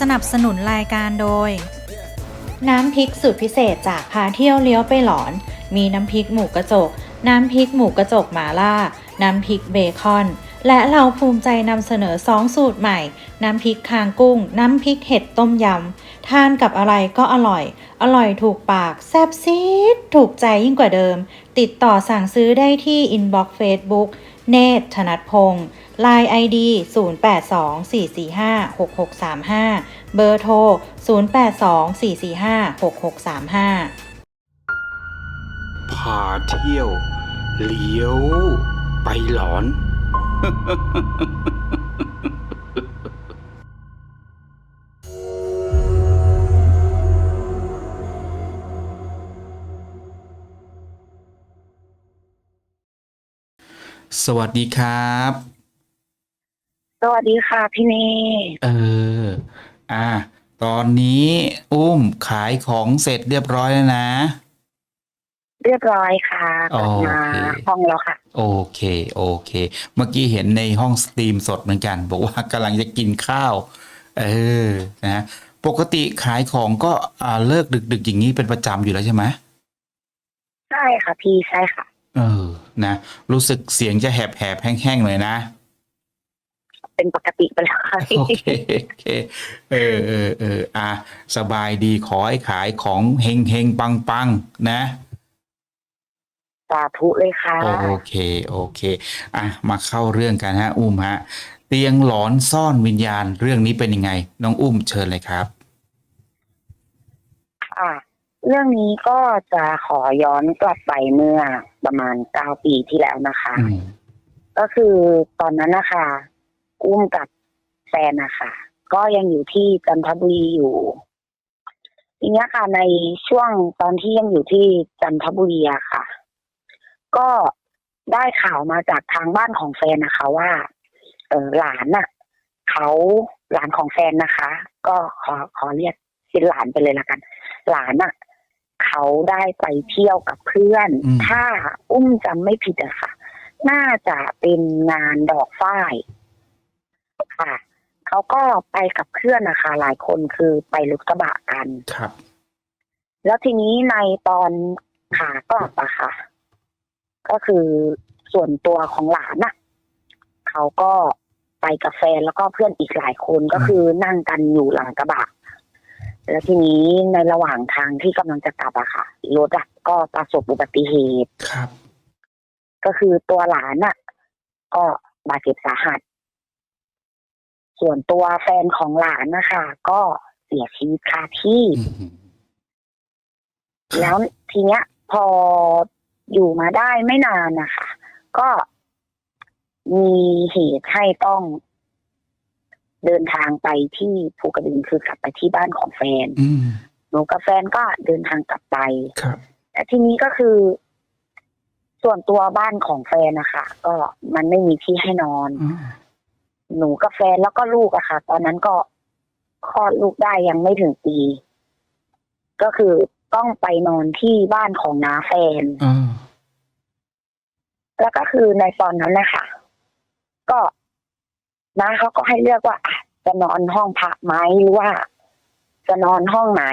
สนับสนุนรายการโดย น้ำพริกสูตรพิเศษจากพาเที่ยวเลี้ยวไปหลอน มีน้ำพริกหมูกระจก น้ำพริกหมูกระจกหมาล่า น้ำพริกเบคอน และเราภูมิใจนำเสนอ2สูตรใหม่ น้ำพริกคางกุ้ง น้ำพริกเห็ดต้มยำ ทานกับอะไรก็อร่อย อร่อยถูกปาก แซ่บซีด ถูกใจยิ่งกว่าเดิม ติดต่อสั่งซื้อได้ที่อินบ็อกซ์เฟซบุ๊กเนตธนัทพงศ์ Line ID 0824456635 เบอร์โทร 0824456635 พาเที่ยว เลี้ยว ไปหลอน สวัสดีครับ สวัสดีค่ะพี่เนเออ อะตอนนี้อุ้มขายของเสร็จเรียบร้อยแล้วนะ เรียบร้อยค่ะกลับมาโอเค ห้องแล้วค่ะ โอเค โอเค เมื่อกี้เห็นในห้องสตรีมสดเหมือนกัน บอกว่ากำลังจะกินข้าว เออ นะ ปกติขายของก็อ่าเลิกดึก ๆ อย่างนี้เป็นประจำอยู่แล้วใช่ไหมใช่ค่ะพี่ใช่ค่ะ เออ นะ รู้สึกเสียงจะแหบๆแห้งๆเลยนะ เป็นปกติไปแล้วค่ะโอเคโอเคเออเออเอออะสบายดีขอให้ขายของเฮงเฮงปังปังๆนะสาธุเลยค่ะ โอเค โอเค อะ มาเข้าเรื่องกันฮะ อุ้มฮะ เตียงหลอนซ่อนวิญญาณเรื่องนี้เป็นยังไง น้องอุ้มเชิญเลยครับ อะ เรื่องนี้ก็จะขอย้อนกลับไปเมื่อประมาณเก้าปีที่แล้วนะคะอืมก็คือตอนนั้นนะคะ อุ้มกับแฟนนะคะก็ยังอยู่ที่จันทบุรีอยู่ทีเนี้ยค่ะในช่วงตอนที่ยังอยู่ที่จันทบุรีอะค่ะ ก็ได้ข่าวมาจากทางบ้านของแฟนนะคะว่า เออหลานน่ะเขาหลานของแฟนนะคะ ก็ขอขอเรียกเป็นหลานไปเลยละกัน หลานน่ะเขาได้ไปเที่ยวกับเพื่อนอืมถ้าอุ้มจำไม่ผิดอะค่ะ น่าจะเป็นงานดอกฝ้าย ค่ะเขาก็ไปกับเพื่อนนะคะ หลายคนคือไปรถกระบะกันครับ แล้วทีนี้ในตอนขากลับอะค่ะ ก็คือส่วนตัวของหลานน่ะเขาก็ไปกับแฟนแล้วก็เพื่อนอีกหลายคนก็คือนั่งกันอยู่หลังกระบะ แล้วทีนี้ในระหว่างทางที่กำลังจะกลับอะค่ะรถอะก็ประสบอุบัติเหตุครับ ก็คือตัวหลานน่ะก็บาดเจ็บสาหัส ส่วนตัวแฟนของหลานนะคะก็เสียชีวิตคาที่อืมแล้วทีเนี้ย พออยู่มาได้ไม่นานนะคะ ก็มีเหตุให้ต้องเดินทางไปที่ภูกระดึงคือกลับไปที่บ้านของแฟนอืมหนูกับแฟนก็เดินทางกลับไปครับแต่ทีนี้ก็คือ ส่วนตัวบ้านของแฟนนะคะก็มันไม่มีที่ให้นอนอืม หนูกับแฟนแล้วก็ลูกอะค่ะ ตอนนั้นก็คลอดลูกได้ยังไม่ถึงปี ก็คือต้องไปนอนที่บ้านของน้าแฟนอ่าแล้วก็คือในตอนนั้นนะคะก็น้าเขาก็ให้เลือกว่าอะจะนอนห้องพักไหมหรือว่า จะนอนห้องไหน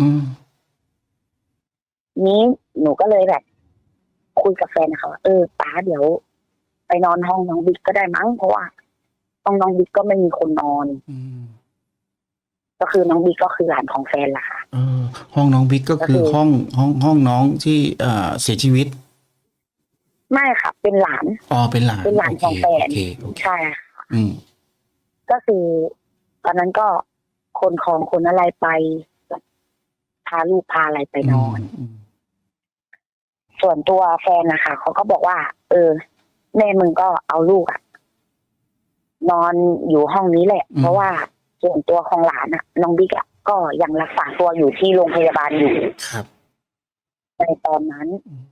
อืมนี้หนูก็เลยแบบ คุยกับแฟนนะคะว่าเออป้าเดี๋ยว ไปนอนห้องน้องบิ๊กก็ได้มั้งเพราะว่า ห้องน้องบิ๊กก็ไม่มีคนนอนอืมก็คือน้องบิ๊กก็คือหลานของแฟนล่ะค่ะเออห้องน้องบิ๊กก็คือก็คือห้องห้องห้องน้องที่เอ่อเสียชีวิต ไม่ค่ะ เป็นหลานอ๋อเป็นหลานเป็นหลานของแฟนโอเคโอเคใช่ค่ะอืมก็คือตอนนั้นก็คนของคนอะไรไปพาลูกพาอะไรไปนอนอืมส่วนตัวแฟนนะคะเขาก็บอกว่า เออแม่มึงก็เอาลูกอะ นอนอยู่ห้องนี้แหละ เพราะว่าส่วนตัวของหลานอะน้องบิ๊กอะก็ยังรักษาตัวอยู่ที่โรงพยาบาลอยู่ครับ ในตอนนั้นอืม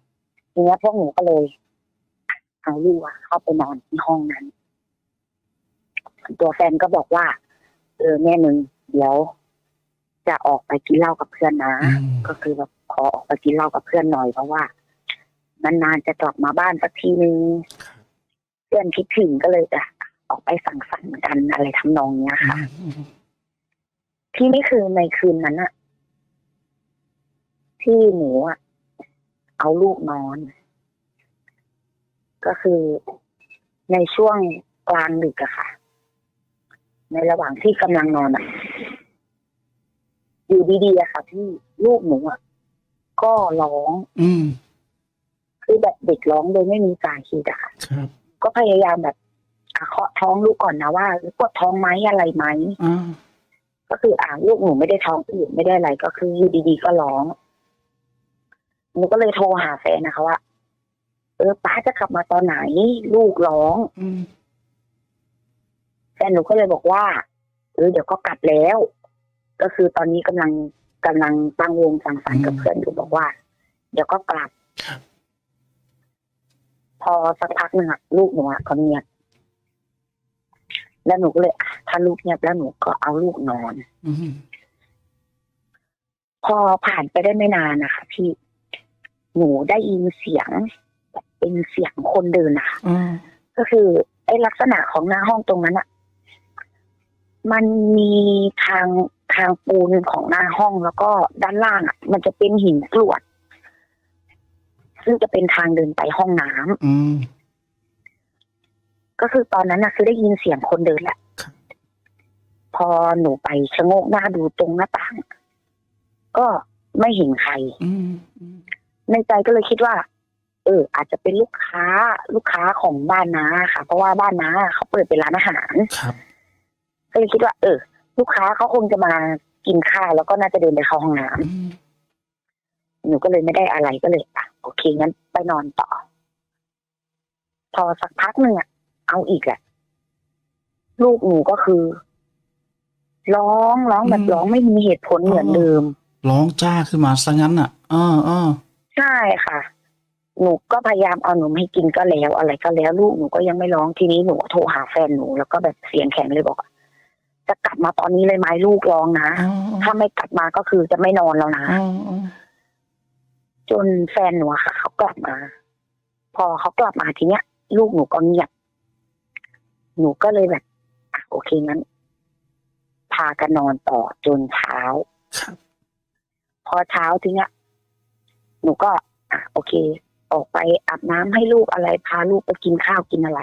ทีเนี้ยพวกหนูก็เลยเอาลูกอะเข้าไปนอนที่ห้องนั้น ตัวแฟนก็บอกว่า เออแม่มึงเดี๋ยว จะออกไปกินเหล้ากับเพื่อนนะอืมก็คือแบบขอออกไปกินเหล้ากับเพื่อนหน่อยเพราะว่านานๆจะกลับมาบ้านสักทีนึงเพื่อนคิดถึงก็เลยจะ ออกไปสังสรรค์กันอะไรทำนองเนี้ยค่ะอืมที่นี่คือในคืนนั้นอะที่หนูอะเอาลูกนอน ก็คือในช่วงกลางดึกอะค่ะ ในระหว่างที่กำลังนอนอะอยู่ดีๆอะค่ะ ที่ลูกหนูอะก็ร้อง อืมคือแบบเด็กร้องโดยไม่มีสาเหตุอะค่ะครับก็พยายามแบบอะ เคาะท้องลูกก่อนนะว่าปวดท้องไหมอะไรไหมอ่าก็คืออ่าลูกหนูไม่ได้ท้องอืดไม่ได้อะไรก็คืออยู่ดีๆก็ร้องหนูก็เลยโทรหาแฟนนะคะว่าเออป้าจะกลับมาตอนไหน ลูกร้องอืมแฟนหนูก็เลยบอกว่าเออเดี๋ยวก็กลับแล้ว ก็คือตอนนี้กำลังกำลังตั้งวงสังสรรค์กับเพื่อนอยู่บอกว่า เดี๋ยวก็กลับครับพอสักพักหนึ่งอะลูกหนูอะก็เงียบ แล้วหนูก็เลยอะถ้าลูกเงียบแล้วหนูก็เอาลูกนอนอืมพอผ่านไปได้ไม่นานนะคะพี่หนูได้ยินเสียงแบบเป็นเสียงคนเดินนะคะอ่าก็คือไอ้ลักษณะของหน้าห้องตรงนั้นอะมันมีทางทางปูนของหน้าห้องแล้วก็ด้านล่างอะมันจะเป็นหินกรวดซึ่งจะเป็นทางเดินไปห้องน้ำอืม ก็คือตอนนั้นนะคือได้ยินเสียงคนเดินแหละครับพอหนูไปชะโงกหน้าดูตรงหน้าต่าง ก็ไม่เห็นใครอืมอืมในใจก็เลยคิดว่า เออ อาจจะเป็นลูกค้าลูกค้าของบ้านน้าค่ะ เพราะว่าบ้านน้าเขาเปิดเป็นร้านอาหารครับก็เลยคิดว่า เออ ลูกค้าเขาคงจะมากินข้าวแล้วก็น่าจะเดินไปเข้าห้องน้ำอืมหนูก็เลยไม่ได้อะไรก็เลยอะโอเคงั้นไปนอนต่อ พอสักพักหนึ่งอะ เอาอีกแหละลูกหนูก็คือ ร้องร้องแบบร้องไม่มีเหตุผลเหมือนเดิม ร้องจ้าขึ้นมาซะงั้นอะอ่าอ่าใช่ค่ะ หนูก็พยายามเอาหนูให้กินก็แล้วอะไรก็แล้ว ลูกหนูก็ยังไม่ร้องทีนี้หนูก็โทรหาแฟนหนูแล้วก็แบบเสียงแข็งเลยบอกว่าจะกลับมาตอนนี้เลยไหมลูกร้องนะอ่าถ้าไม่กลับมาก็คือจะไม่นอนแล้วนะอ่าอ่าจนแฟนหนูอะค่ะ เขากลับมา พอเขากลับมาทีเนี้ย ลูกหนูก็เงียบ หนูก็เลยแบบอะโอเคงั้น พากันนอนต่อจนเช้า ครับพอเช้าทีเนี้ยหนูก็อะโอเค ออกไปอาบน้ำให้ลูกอะไร พาลูกไปกินข้าวกินอะไร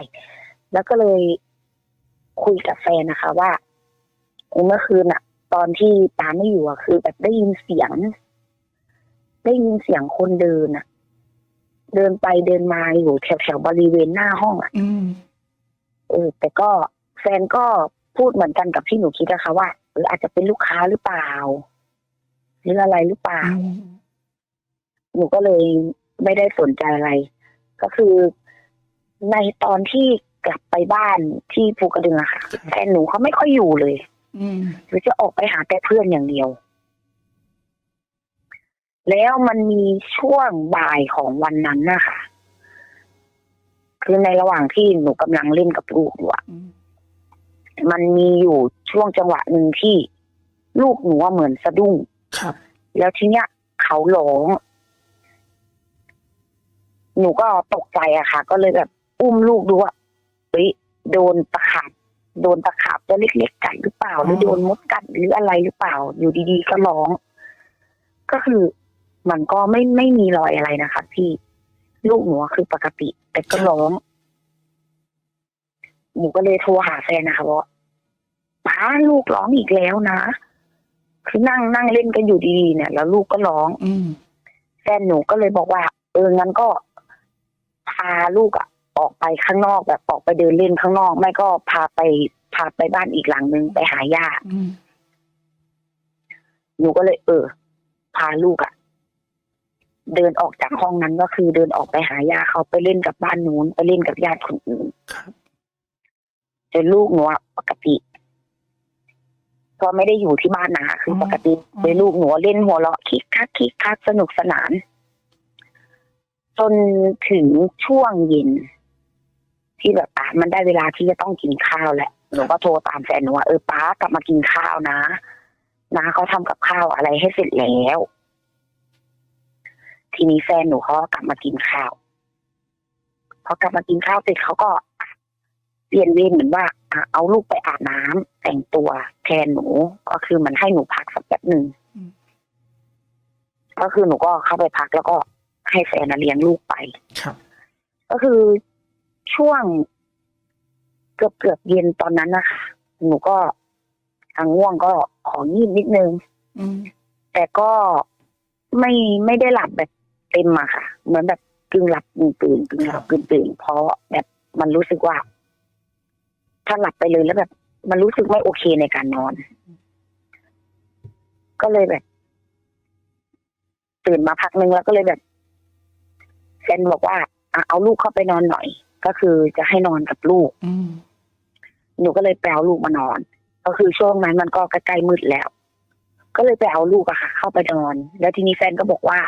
แล้วก็เลยคุยกับแฟนนะคะ ว่าเออเมื่อคืนอะตอนที่ตาไม่อยู่อะคือ แบบได้ยินเสียง ได้ยินเสียงคนเดินอะเดินไปเดินมาอยู่แถวแถวๆบริเวณหน้าห้องอะอืม เออแต่ก็แฟนก็พูดเหมือนกันกับที่หนูคิดนะคะว่าเอออาจจะเป็นลูกค้าหรือเปล่า หรืออะไรหรือเปล่า หนูก็เลยไม่ได้สนใจอะไร ก็คือในตอนที่กลับไปบ้านที่ภูกระดึงอะค่ะแฟนหนูเขาไม่ค่อยอยู่เลยหรือจะออกไปหาแต่เพื่อนอย่างเดียว แล้วมันมีช่วงบ่ายของวันนั้นนะคะ คือในระหว่างที่หนูกำลังเล่นกับลูกอยู่อะอืมมันมีอยู่ช่วงจังหวะหนึ่งที่ลูกหนูอะเหมือนสะดุ้งครับ แล้วทีเนี้ยเขาร้อง หนูก็ตกใจอะค่ะ ก็เลยแบบ อุ้มลูกดูว่าเฮ้ยโดนตะขาบโดนตะขาบตัวเล็กๆกัดหรือเปล่า หรือโดนมดกัดหรืออะไรหรือเปล่า อยู่ดีๆก็ร้อง ก็คือมันก็ไม่ไม่มีรอยอะไรนะคะพี่ ลูกหนูอะคือปกติ แต่ก็ร้องหนูก็เลยโทรหาแฟนนะคะว่าป้าลูกร้องอีกแล้วนะคือนั่งนั่งเล่นกันอยู่ดีๆเนี่ย แล้วลูกก็ร้อง อืมแฟนหนูก็เลยบอกว่า เอองั้นก็พาลูกอะออกไปข้างนอกแบบออกไปเดินเล่นข้างนอก ไม่ก็พาไปพาไปบ้านอีกหลังนึงไปหาย่าอืมหนูก็เลย เออ พาลูกอะ เดินออกจากห้องนั้นก็คือเดินออกไปหาย่าเขาไปเล่นกับบ้านนู้นไปเล่นกับญาติคนอื่นครับจนลูกหนูอะปกติพอไม่ได้อยู่ที่บ้านนะคือปกติเลยลูกหนูเล่นหัวเราะคิกคักคิกคักสนุกสนาน จนถึงช่วงเย็น ที่แบบอะมันได้เวลาที่จะต้องกินข้าวแหละหนูก็โทรตามแฟนหนูว่าเออป้ากลับมากินข้าวนะนะเขาทำกับข้าวอะไรให้เสร็จแล้ว ทีนี้แฟนหนูเขาก็กลับมากินข้าวพอกลับมากินข้าวเสร็จเขาก็อะปลี่ยนเวรเหมือนว่าอะเอาลูกไปอาบน้ำแต่งตัวแทนหนู ก็คือมันให้หนูพักสักแป๊บหนึ่งอืมก็คือหนูก็เข้าไปพักแล้วก็ให้แฟนน่ะเลี้ยงลูกไปครับก็คือช่วงเกือบเกือบๆเย็นตอนนั้นนะคะหนูก็ทางง่วงก็ของงีบนิดนึงอืมแต่ก็ไม่ไม่ได้หลับแบบ เต็มอะค่ะ เหมือนแบบกึ่งหลับกึ่งตื่นกึ่งหลับกึ่งตื่นเพราะแบบมันรู้สึกว่า ถ้าหลับไปเลยแล้วแบบ มันรู้สึกไม่โอเคในการนอน ก็เลยแบบ ตื่นมาพักหนึ่งแล้วก็เลยแบบแฟนบอกว่าอะเอาลูกเข้าไปนอนหน่อย ก็คือจะให้นอนกับลูกอืมหนูก็เลยไปเอาลูกมานอน ก็คือช่วงนั้นมันก็ใกล้ๆมืดแล้ว ก็เลยไปเอาลูกอะค่ะ เข้าไปนอน แล้วทีนี้แฟนก็บอกว่า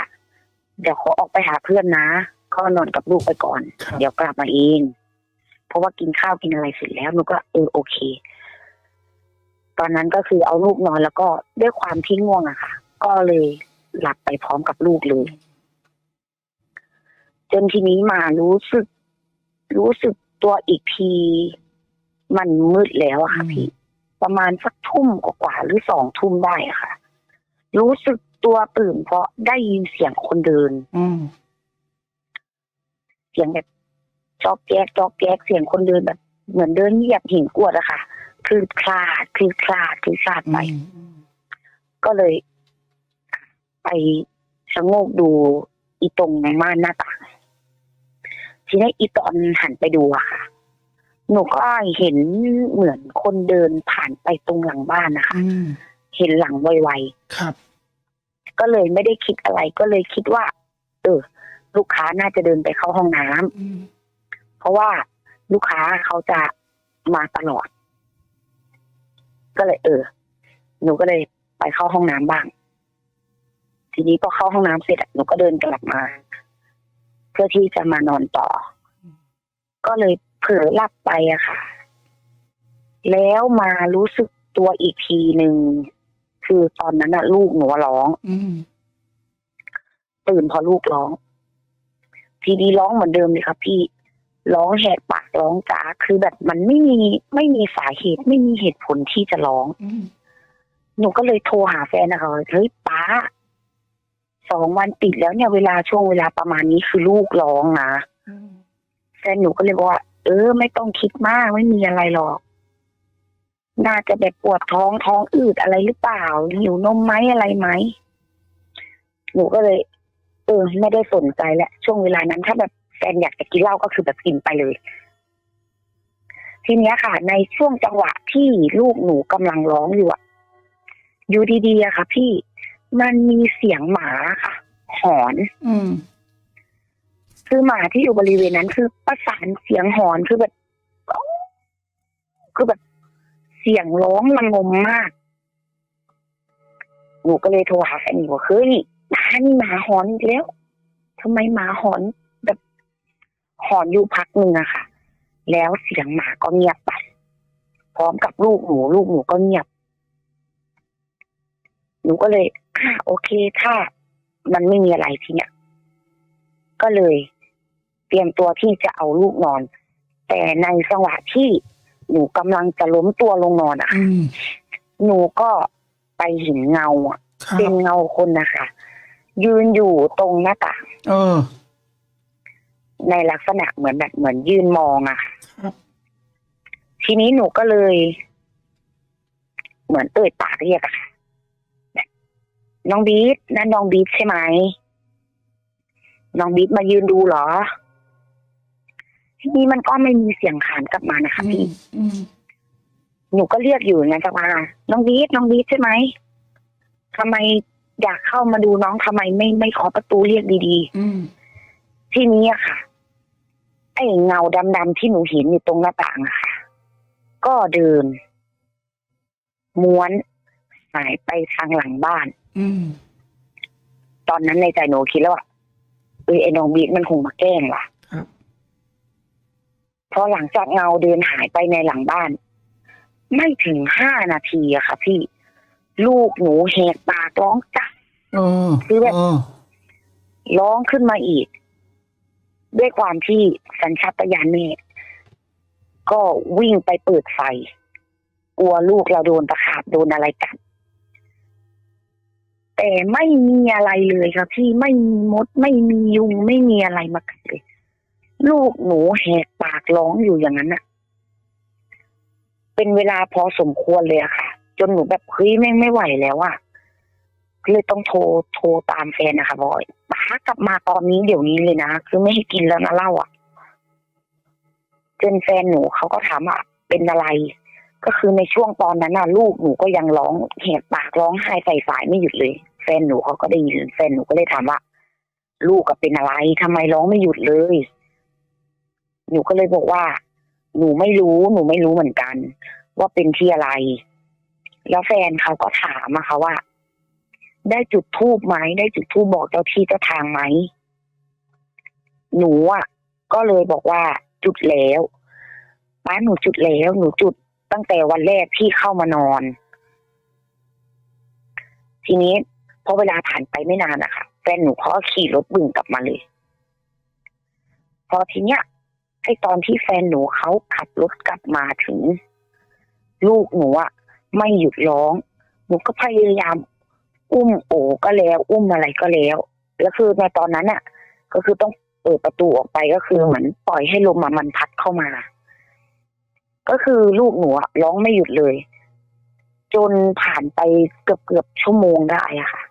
เดี๋ยวขอออกไปหาเพื่อนนะก็นอนกับลูกไปก่อนครับเดี๋ยวกลับมาเอง เพราะว่ากินข้าวกินอะไรเสร็จแล้วหนูก็เออโอเค ตอนนั้นก็คือเอาลูกนอนแล้วก็ด้วยความที่ง่วงอะค่ะ ก็เลยหลับไปพร้อมกับลูกเลย จนทีนี้มารู้สึก รู้สึกตัวอีกที มันมืดแล้วอะค่ะพี่ ประมาณสักทุ่มกว่าๆหรือสองทุ่มได้อะค่ะ รู้สึก ตัวตื่นเพราะได้ยินเสียงคนเดิน อืมเสียงแบบจอกแจ๊กจอกแจ๊กเสียงคนเดินแบบ เหมือนเดินเหยียบหินกรวดอะค่ะคือคลาดคือคลาดคือคลาดไปอืมก็เลย ไปชะโงกดูอีตรงม่านหน้าต่างทีนี้อีตอนหันไปดูอะค่ะ หนูก็เห็นเหมือนคนเดินผ่านไปตรงหลังบ้านนะคะอืมเห็นหลังไวครับๆ ก็เลยไม่ได้คิดอะไรก็เลยคิดว่า เออ ลูกค้าน่าจะเดินไปเข้าห้องน้ำอืมเพราะว่าลูกค้าเขาจะมาตลอด ก็เลย เออ หนูก็เลยไปเข้าห้องน้ำบ้าง ทีนี้พอเข้าห้องน้ำเสร็จอะหนูก็เดินกลับมา เพื่อที่จะมานอนต่อ ก็เลยเผลอหลับไปอะค่ะ แล้วมารู้สึกตัวอีกทีหนึ่ง คือตอนนั้นอะลูกหนูร้องอืมตื่นเพอลูกร้อง ทีนี้ร้องเหมือนเดิมเลยครับพี่ร้องแหกปากร้องจ้าคือแบบมันไม่มีไม่มีสาเหตุ ไม่มีเหตุผลที่จะร้องอืมหนูก็เลยโทรหาแฟนนะคะเฮ้ยป้าสองวันติดแล้วเนี่ยเวลาช่วงเวลาประมาณนี้คือลูกร้องนะอืมแฟนหนูก็เลยบอกว่า เออ ไม่ต้องคิดมากไม่มีอะไรหรอก น่าจะแบบปวดท้องท้องอืดอะไรหรือเปล่าหิวนมไหมอะไรไหมหนูก็เลย เออ ไม่ได้สนใจแล้วช่วงเวลานั้น ถ้าแบบแฟนอยากจะกินเหล้าก็คือแบบกินไปเลย ทีเนี้ยค่ะ ในช่วงจังหวะที่ลูกหนูกำลังร้องอยู่อะอยู่ดีๆอะค่ะ พี่มันมีเสียงหมาค่ะ หอน อืมคือหมาที่อยู่บริเวณนั้นคือประสานเสียงหอนคือแบบคือแบบ เสียงร้องระงมมาก หนูก็เลยโทรหาแฟนหนูว่าเฮ้ยน้านี่หมาหอนอีกแล้วทำไมหมาหอนแบบหอนอยู่พักหนึ่งอะค่ะ แล้วเสียงหมาก็เงียบไป พร้อมกับลูกหนู ลูกหนูก็เงียบ หนูก็เลยอ่าโอเค ถ้ามันไม่มีอะไรทีเนี้ยก็เลย เตรียมตัวที่จะเอาลูกนอน แต่ในจังหวะที่ หนูกำลังจะล้มตัวลงนอนอะอืมหนูก็ไปเห็นเงาอะครับเป็นเงาคนนะคะ ยืนอยู่ตรงหน้าต่างเออ ในลักษณะเหมือนแบบเหมือนยืนมองอะค่ะครับ ทีนี้หนูก็เลย เหมือนเอ่ยปากเรียกอะค่ะแบบน้องบีทนั่นน้องบีทใช่ไหมน้องบีทมายืนดูเหรอ ทีนี้มันก็ไม่มีเสียงขานกลับมานะคะอืพี่มอืมหนูก็เรียกอยู่อย่างนั้นจะมาน้องบีทน้องบีทใช่ไหมทำไมอยากเข้ามาดูน้องทำไมไม่ไม่ขอประตูเรียกดีอืมๆที่นี้อะค่ะ ไอ้เงาดำๆที่หนูเห็นอยู่ตรงหน้าต่างอะค่ะ ก็เดิน ม้วนหายไปทางหลังบ้าน อืมตอนนั้นในใจหนูคิดแล้วว่าเออไอ้น้องบีทมันคงมาแกล้งว่ะครับ พอหลังจากเงาเดินหายไปในหลังบ้าน ไม่ถึงห้านาทีอะค่ะพี่ ลูกหนูแหกปากร้องจ้ะเออคือแบบเออร้องขึ้นมาอีก ด้วยความที่สัญชาตญาณแม่ก็วิ่งไปเปิดไฟ กลัวลูกเราโดนตะขาบโดนอะไรกัดแต่ไม่มีอะไรเลยครับพี่ไม่มีมด ไม่มียุงไม่มีอะไรมากัดเลย ลูกหนูแหกปากร้องอยู่อย่างนั้นอะเป็นเวลาพอสมควรเลยอะค่ะ จนหนูแบบเฮ้ยแม่งไม่ไหวแล้วอะก็เลยต้องโทรโทรตามแฟนนะคะบอกว่าป้ากลับมาตอนนี้เดี๋ยวนี้เลยนะคือไม่ให้กินแล้วนะเหล้าอะจนแฟนหนูเขาก็ถามว่าเป็นอะไร ก็คือในช่วงตอนนั้นน่ะ ลูกหนูก็ยังร้องแหกปากร้องไห้ใส่สายไม่หยุดเลย แฟนหนูเขาก็ได้ยินแฟนหนูก็เลยถามว่า ลูกกับเป็นอะไรทำไมร้องไม่หยุดเลย หนูก็เลยบอกว่า หนูไม่รู้ หนูไม่รู้เหมือนกัน ว่าเป็นที่อะไร แล้วแฟนเขาก็ถามอะค่ะว่า ได้จุดทูบไหมได้จุดทูบบอกเจ้าที่เจ้าทางไหมหนูอะ ก็เลยบอกว่าจุดแล้วป้าหนูจุดแล้ว หนูจุดตั้งแต่วันแรกที่เข้ามานอน ทีนี้พอเวลาผ่านไปไม่นานอะค่ะแฟนหนูเขาขี่รถบึ่งกลับมาเลย พอทีเนี้ย ไอตอนที่แฟนหนูเขาขับรถกลับมาถึง ลูกหนูอะไม่หยุดร้อง หนูก็พยายาม อุ้มโอก็แล้ว อุ้มอะไรก็แล้วแล้วคือในตอนนั้นอะก็คือต้องเปิดประตูออกไปก็คือเหมือนปล่อยให้ลมมันพัดเข้ามา ก็คือลูกหนูอะร้องไม่หยุดเลย จนผ่านไปเกือบเกือบชั่วโมงได้อะค่ะ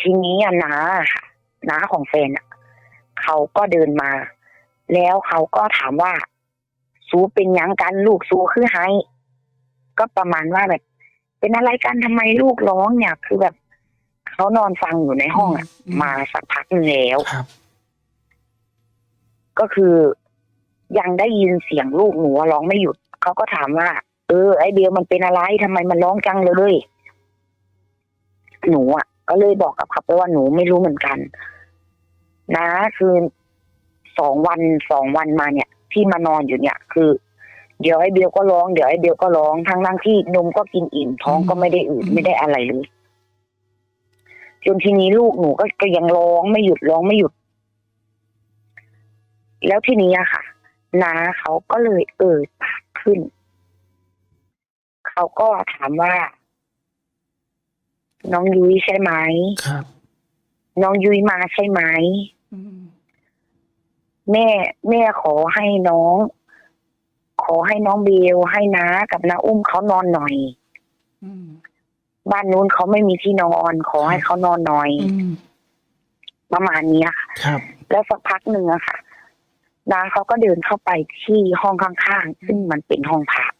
ทีนี้อะน้าค่ะน้าของแฟนอะเขาก็เดินมา แล้วเขาก็ถามว่าสูเป็นหยังกันลูกสูคือไฮก็ประมาณว่าแบบ เป็นอะไรกันทำไมลูกร้องเนี่ย คือแบบเขานอนฟังอยู่ในห้องอะอืมมาสักพักหนึงแล้วครับก็คือยังได้ยินเสียงลูกหนูอะร้องไม่หยุดเขาก็ถามว่า เออ ไอเบลมันเป็นอะไรทำไมมันร้องจังเลยหนูอะ ก็เลยบอกกับเขาไปว่าหนูไม่รู้เหมือนกัน นะคือ สองวันสองวันมาเนี่ย ที่มานอนอยู่เนี่ย คือ เดี๋ยวไอเบลก็ร้องเดี๋ยวไอเบลก็ร้องทั้งนั่งที่นมก็กินอิ่มท้องก็ไม่ได้อืดไม่ได้อะไรเลยจนทีนี้ลูกหนูก็ก็ยังร้องไม่หยุดร้องไม่หยุด แล้วทีนี้อะค่ะน้าเขาก็เลยเอ่ยปากขึ้น เขาก็ถามว่า น้องยุ้ยใช่ไหมครับ น้องยุ้ยมาใช่ไหม แม่แม่ขอให้น้อง ขอให้น้องเบลให้น้ากับน้าอุ้มเขานอนหน่อยบ้านนู้นเขาไม่มีที่นอน ขอให้เขานอนหน่อยประมาณเนี้ยค่ะครับ แล้วสักพักหนึ่งอะค่ะน้าเขาก็เดินเข้าไปที่ห้องข้างๆซึ่งมันเป็นห้องพัก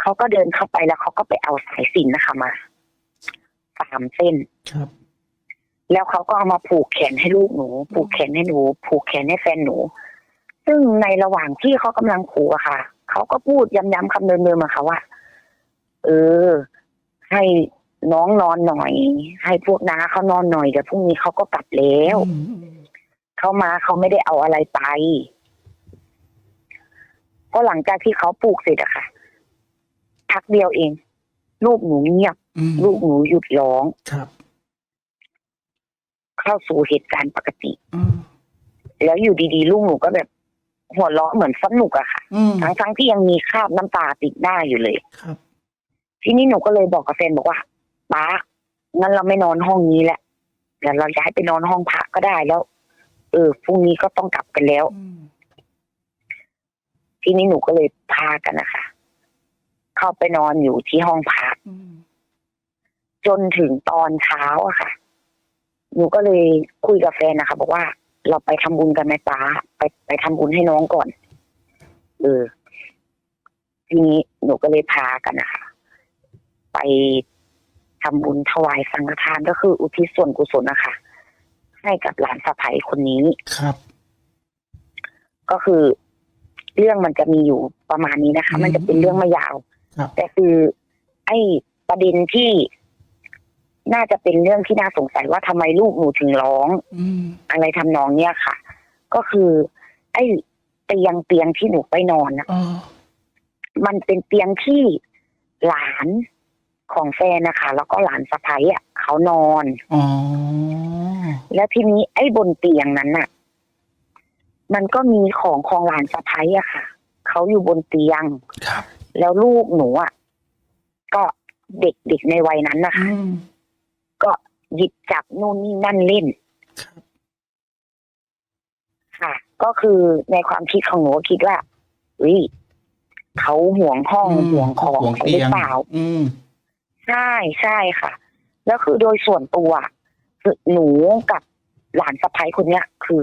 เขาก็เดินเข้าไปแล้วเขาก็ไปเอาสายสิญจนนะคะมาสามเส้นครับ แล้วเขาก็เอามาผูกแขนให้ลูกหนู ผูกแขนให้หนู ผูกแขนให้แฟนหนู ซึ่งในระหว่างที่เขากำลังผูกอะค่ะเขาก็พูดย้ำๆคำเดิมๆมาค่ะว่า เออ ให้น้องนอนหน่อย ให้พวกน้าเขานอนหน่อยเดี๋ยวพรุ่งนี้เขาก็กลับแล้วเขามาเขาไม่ได้เอาอะไรไปก็หลังจากที่เขาปลูกเสร็จอะค่ะพักเดียวเอง ลูกหนูเงียบอืมลูกหนูหยุดร้องครับ เข้าสู่เหตุการณ์ปกติอืมแล้วอยู่ดีๆลูกหนูก็แบบ หัวเราะเหมือนสนุกอะค่ะอืมทั้งๆที่ยังมีคราบน้ำตาติดหน้าอยู่เลยครับ ทีนี้หนูก็เลยบอกกับแฟนบอกว่าป้างั้นเราไม่นอนห้องนี้แหละเดี๋ยวเราย้ายไปนอนห้องพักก็ได้แล้ว เออพรุ่งนี้ก็ต้องกลับกันแล้วทีนี้หนูก็เลยพากันนะคะเข้าไปนอนอยู่ที่ห้องพักจนถึงตอนเช้าอะค่ะห นูก็เลยคุยกับแฟนนะคะบอกว่าเราไปทำบุญกันไหมป้าไปไปทำบุญให้น้องก่อน เออ ทีนี้หนูก็เลยพากันนะคะไปทำบุญถวายสังฆทานก็คือ อุทิศส่วนกุศลนะคะให้กับหลานสะใภ้คนนี้ครับ ก็คือ เรื่องมันจะมีอยู่ประมาณนี้นะคะอืมมันจะเป็นเรื่องไม่ยาวครับแต่คือ ไอ้ประเด็นที่ น่าจะเป็นเรื่องที่น่าสงสัยว่าทำไมลูกหนูถึงร้องอืมอะไรทำนองเนี้ยค่ะ ก็คือ ไอ้เตียงเตียงที่หนูไปนอนนะอ๋อมันเป็นเตียงที่หลานของแฟนนะคะ แล้วก็หลานสะพ้ายอะเขานอนอ๋อแล้วทีนี้ไอ้บนเตียงนั้นน่ะ มันก็มีของของหลานสะพ้ายอะค่ะเขาอยู่บนเตียงครับ แล้วลูกหนูอะก็เด็กเด็กในวัยนั้นนะคะอืม ก็หยิบจับนู่นนี่นั่นเล่นครับค่ะ ก็คือในความคิดของหนูก็คิดว่าเฮ้ยเขาห่วงห้องอืมห่วงของห่วงเขาเตีหรืยองเปล่า อืม ใช่ใช่ค่ะ แล้วคือโดยส่วนตัวคือหนูกับหลานสะพ้ายคนเนี้ย คือ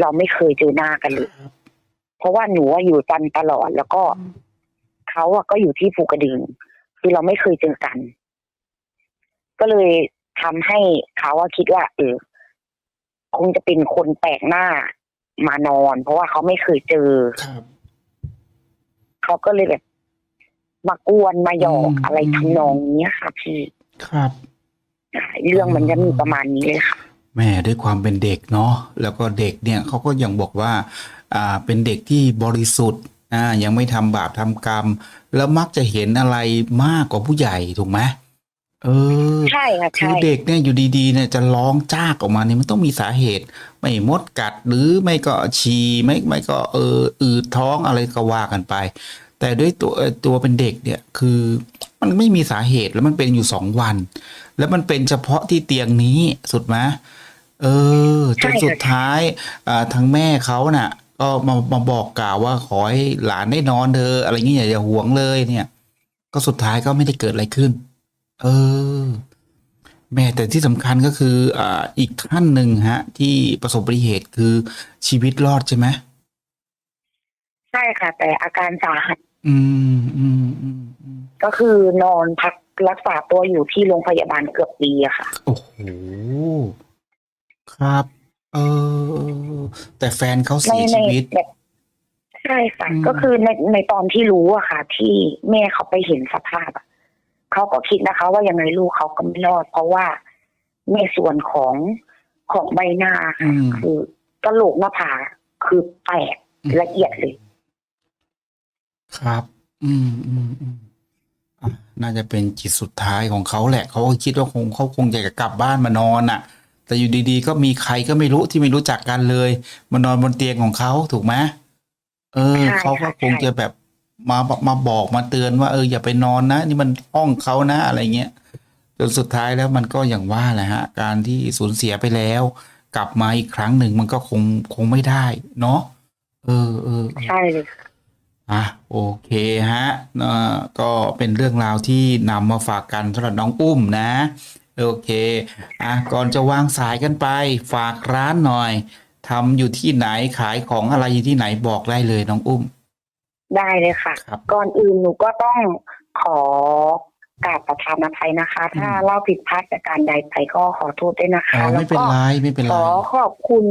เราไม่เคยเจอหน้ากันเลยครับเพราะว่าหนูอะอยู่จันทร์ตลอดแล้วก็เขาอะก็อยู่ที่ภูกระดึง คือเราไม่เคยเจอกัน ก็เลย ทำให้เขาอะคิดว่าเออคงจะเป็นคนแปลกหน้ามานอน เพราะว่าเขาไม่เคยเจอครับเขาก็เลยแบบมากวนมาหยอกอืมอะไรทำนองเนี้ยค่ะพี่ครับเรื่องมันจะมีประมาณนี้เลยค่ะ แม่ด้วยความเป็นเด็กเนาะแล้วก็เด็กเนี่ยเขาก็ยังบอกว่า อ่า เป็นเด็กที่บริสุทธิ์อ่ายังไม่ทำบาปทำกรรม แล้วมักจะเห็นอะไรมากกว่าผู้ใหญ่ถูกไหม เออใช่ค่ะคือใช่เด็กเนี่ยอยู่ดีๆเนี่ยจะร้องจากออกมาเนี่ยมันต้องมีสาเหตุ ไม่มดกัดหรือไม่ก็ฉี่ไม่ไม่ก็เอออืดท้องอะไรก็ว่ากันไป แต่ด้วยตัวเอ่อตัวเป็นเด็กเนี่ยคือมันไม่มีสาเหตุแล้วมันเป็นอยู่สองวัน แล้วมันเป็นเฉพาะที่เตียงนี้สุดไหมเออจนสุดท้ายอ่าทางแม่เขาน่ะ ก็มามาบอกกล่าวว่าขอให้หลานได้นอนเธอะอะไรเงี้ยอย่าอย่าห่วงเลยเนี่ย ก็สุดท้ายก็ไม่ได้เกิดอะไรขึ้น เออ แม่แต่ที่สำคัญก็คือ อ่า อีกท่านหนึ่งฮะ ที่ประสบอุบัติเหตุคือชีวิตรอดใช่ไหมใช่ค่ะ แต่อาการสาหัสอืมอืมอืมอืมก็คือนอนพักรักษาตัวอยู่ที่โรงพยาบาลเกือบปีอะค่ะ โอ้โหครับ เออแต่แฟนเขาในเสียในชีวิต แบบใช่ค่ะ อืม ก็คือในในตอนที่รู้อะค่ะ ที่แม่เขาไปเห็นสภาพอะ เขาก็คิดนะคะ ว่ายังไงลูกเขาก็ไม่รอด เพราะว่าในส่วนของของใบหน้าอืค่ะมคือกระโหลกหน้าผากคือแตกอืมละเอียดเลย ครับ อืมอืมอืมอะน่าจะเป็นจิตสุดท้ายของเขาแหละ เขาก็คิดว่าคงเขาคงอยากจะกลับบ้านมานอนอะ แต่อยู่ดีๆ ก็มีใครก็ไม่รู้ที่ไม่รู้จักกันเลย มานอนบนเตียงของเขาถูกไหมเออใช่เขาก็ค่ะคงใช่จะแบบ มามาบอกมาเตือนว่าเอออย่าไปนอนนะ นี่มันห้องเขานะอะไรเงี้ยจนสุดท้ายแล้วมันก็อย่างว่าแหละฮะ การที่สูญเสียไปแล้ว กลับมาอีกครั้งหนึ่งมันก็คงคงไม่ได้ เนาะเออเออเออใช่เลยค่ะอะโอเคฮะเอ่อก็เป็นเรื่องราวที่นำมาฝากกันสำหรับน้องอุ้มนะ โอเคอะก่อนจะวางสายกันไป ฝากร้านหน่อยทำอยู่ที่ไหนขายของอะไรอยู่ที่ไหนบอกได้เลยน้องอุ้ม ได้เลยค่ะ ครับ ก่อนอื่นหนูก็ต้องขอกราบประทานอภัยนะคะ ถ้าอืมเล่าผิดพลาดจากการใดไปก็ขอโทษด้วยนะคะอ๋อแล้ไม่วเป็นก็ไรไม่เป็นขไร อขอบคุณ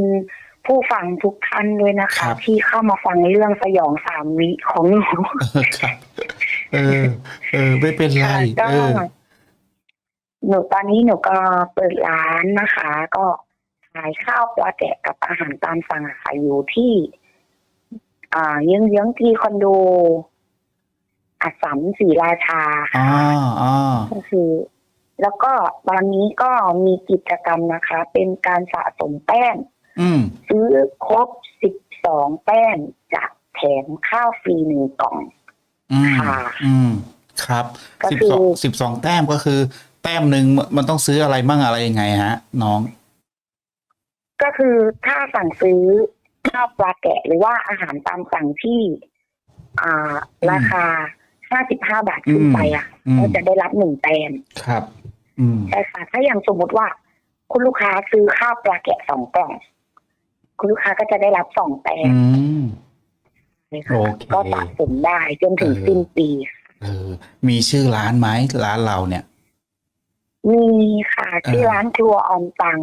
ผู้ฟังทุกท่านด้วยนะครัคะ บ ที่เข้ามาฟังเรื่องสยองสามวิของหนูเออครับ เออ เออ ไม่เป็นไร ค่ะก็เออ หนูตอนนี้หนูก็เปิดร้านนะคะ ก็ขายข้าวปลาแกะกับอาหารตามสั่งอะค่ะอยู่ที่ อ่าเยื้องเยื้องๆที่คอนโดอัสสัมศรีราชาอ่าค่ะอ่าก็คือ แล้วก็ตอนนี้ก็มีกิจกรรมนะคะ เป็นการสะสมแป้ง อืม ซื้อครบสิบสองแป้งจะแถมข้าวฟรีหนึ่งกล่อง อืม ค่ะอืม ครับก็สิบคือสองสิบสองแต้มก็คือ แต้มหนึ่งมันต้องซื้ออะไรมั่งอะไรยังไงฮะ น้อง ก็คือถ้าสั่งซื้อ ข้าวปลาแกะหรือว่าอาหารตามสั่งที่ อ่า ราคาห้าสิบห้าบาทขึ้นไปอะอืม ก็จะได้รับหนึ่งแต้มครับ อืม ใช่ค่ะ ถ้าอย่างสมมติว่า คุณลูกค้าซื้อข้าวปลาแกะสองกล่อง คุณลูกค้าก็จะได้รับสองแต้มอืม เลยค่ะโอเค ก็สะสมได้จนถึงเออสิ้นปีเออ มีชื่อร้านไหมร้านเราเนี่ย มีค่ะ ที่เออร้านครัวออมตัง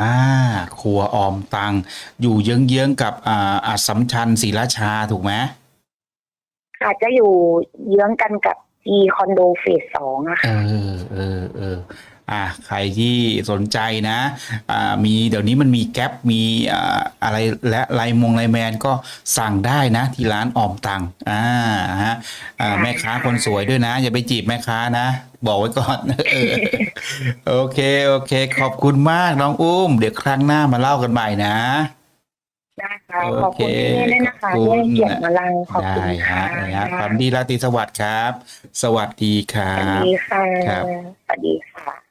อ่าครัวออมตัง อยู่เยื้องๆกับอ่าอัสสัมชัญศรีราชาถูกไหมค่ะจะอยู่เยื้องกันกับจีคอนโดเฟสสองอะเอค่ะ อเออเออ อะใครที่สนใจนะอ่ามีเดี๋ยวนี้มันมีแก๊ปมีอ่าอะไรและไลน์มงไลน์แมนก็สั่งได้นะ ที่ร้านออมตังอ่าฮะอ่าแม่ค้าคนสวยด้วยนะ อย่าไปจีบแม่ค้านะ บอกไว้ก่อนเออโอเคโอเค ขอบคุณมากน้องอุ้ม เดี๋ยวครั้งหน้ามาเล่ากันใหม่นะได้ค่ะขอบคุณพี่เมธด้วยนะคะโอที่เคให้เกียรติมาลังขอบคุณได้ค่ะฮะนะฮะความดีราตรีสวัสดิ์ครับ สวัสดีครัสวัสบดีค่ะครับสวัสดีค่ะ